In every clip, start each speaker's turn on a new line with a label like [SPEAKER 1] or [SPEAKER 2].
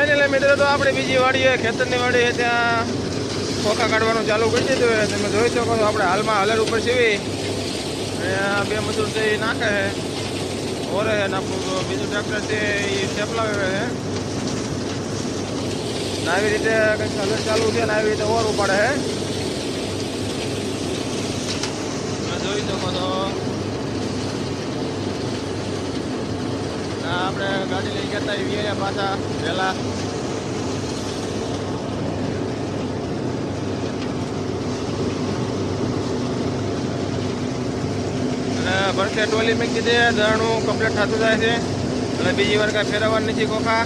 [SPEAKER 1] Final મિત્રો, તો આપણે બીજી વાડીએ ખેતરની વાડી હોય, ત્યાં ખોખા કાઢવાનું ચાલુ કરી દીધું હોય. તમે જોઈ શકો છો, આપણે હાલમાં હલર ઉપર સીવી. અને બે મજૂર છે, એ નાખે છે. ઓરે આપણું બીજું ટ્રેક્ટર છે, એ ચેપલાવે છે. આવી રીતે કંઈક હલર ચાલુ છે ને આવી રીતે ઓર ઉપાડે છે. જોઈ શકો છો. આપણે ગાડી લઈ ગયા હતા એ પાછા વહેલા અને ભરતે ટોલી મેં કીધી દરણું કમ્પ્લીટ થતું જાય છે. અને બીજી વાર કાંઈ ફેરવવાની નથી કોખા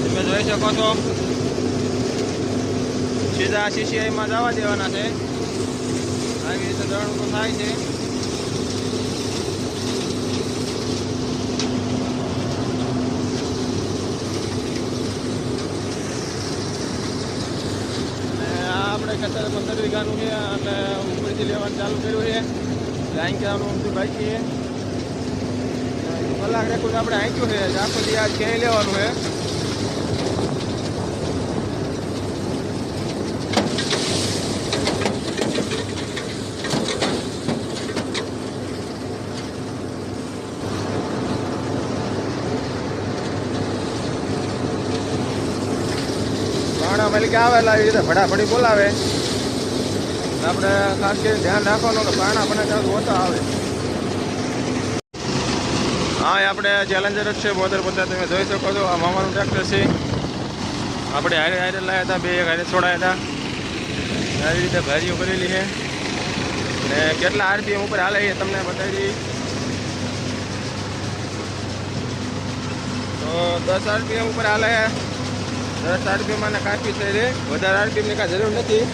[SPEAKER 1] તમે જોઈ શકો છો. સીધા સીસીઆઈમાં જવા દેવાના છે. આવી રીતે દરણું તો થાય છે અને આ આપણે ખેતર પંદર છે અને ઉપરથી લેવાનું ચાલુ કર્યું છે. લાઈન કરવાનું બધું બાકી છે. કલાક રેકોર્ડ આપણે આંક્યું છે. આખો દી ક્યાંય લેવાનું છે. મલિક આવે એટલે આવી રીતે ફટાફટી બોલાવે. આપણે ખાસ કરીને ધ્યાન રાખવાનું કે પાણા બને ત્યાં ઓછા આવે. હા, એ આપણે ચેલેન્જર જ છે, બોતેર પચાસ તમે જોઈ શકો છો. આ મામાનું ટ્રેક્ટર છે. આપણે હારે હારે લાવ્યા હતા, બે એક હારે છોડાયા હતા. આવી રીતે ભારીઓ કરેલી છે. ને કેટલા આરપીએમ ઉપર હાલે એ તમને બતાવી તો દસ આરપીએમ ઉપર હાલે. છે દસ આરપીએમ અને કાપી થઈ રહી. વધારે આરપીએમની કાંઈ જરૂર નથી.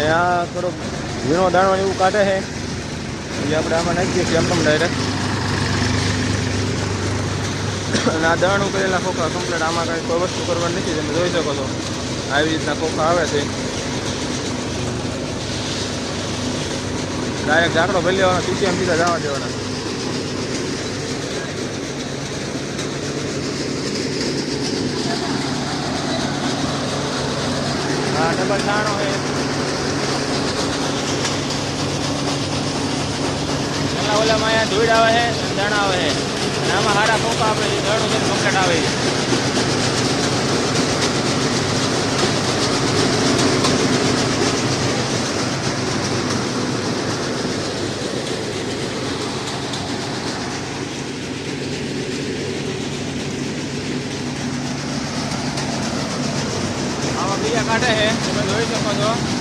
[SPEAKER 1] ને આ થોડોક ઝીણો દાણો એવું કાઢે છે. એ આપણે આમાં નાખીએ છીએ આમ ડાયરેક્ટ અને આ દાણું કરેલા ખોખા કમ્પ્લેટ આમાં કાંઈ કોઈ વસ્તુ કરવાની નથી, તમે જોઈ શકો છો. આવી રીતના ખોખા આવે છે. ડાયરેક્ટ ઝાકડો ભરી લેવાનો સીસીએમ સીધા જવા દેવાના. હા ડબલ દાણો છે પેલા ઓલામાં અહીંયા ધોઈડ આવે છે દાણા આવે છે. અને આમાં હારા ખોખા આપણે દાણું છે કમ્પ્લીટ આવે છે. બીજા કાઢે છે, તમે જોઈ શકો છો.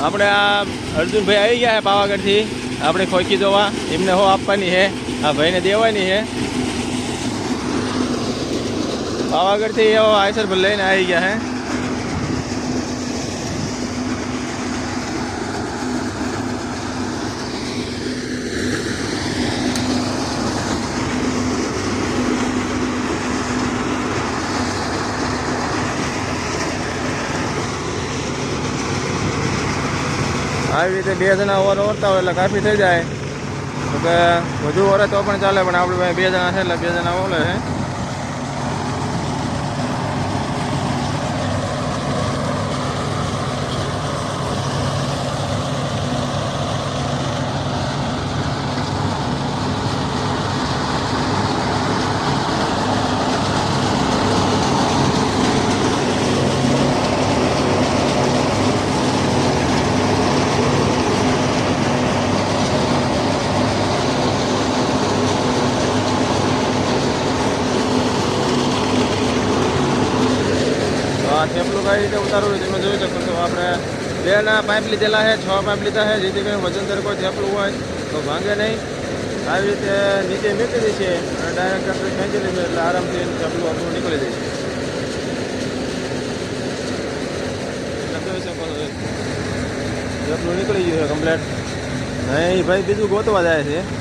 [SPEAKER 1] આપણે આ અર્જુનભાઈ આવી ગયા છે પાવાગઢથી. આપણે ખોખી જોવા. એમને હો આપવાની છે. આ ભાઈને દેવાની છે. પાવાગઢથી આયસર લઈને આવી ગયા છે. આવી રીતે બે જણા ઓવર ઓરતા હોય એટલે કાફી થઈ જાય. તો કે વધુ ઓરે તો પણ ચાલે, પણ આપણે બે જણા છે એટલે બે જણા ઓલે છે તો આ થેપલું કઈ રીતે ઉતારવું તમે જોઈ શકો છો. આપણે બે ના પાઇપ લીધેલા છે, છ પાઇપ લીધા છે, જેથી કરીને વજનદાર કોઈ થેપલું હોય તો ભાંગે નહીં. આવી રીતે નીચે દે છે અને ડાયરેક્ટ આપણે ખેંચી લે એટલે આરામથી થેપલું આપણું નીકળી જાય છે. જોઈ શકો છો. ચપલું નીકળી ગયું છે કમ્પ્લેટ. નહીં ભાઈ બીજું ગોતવા જાય છે.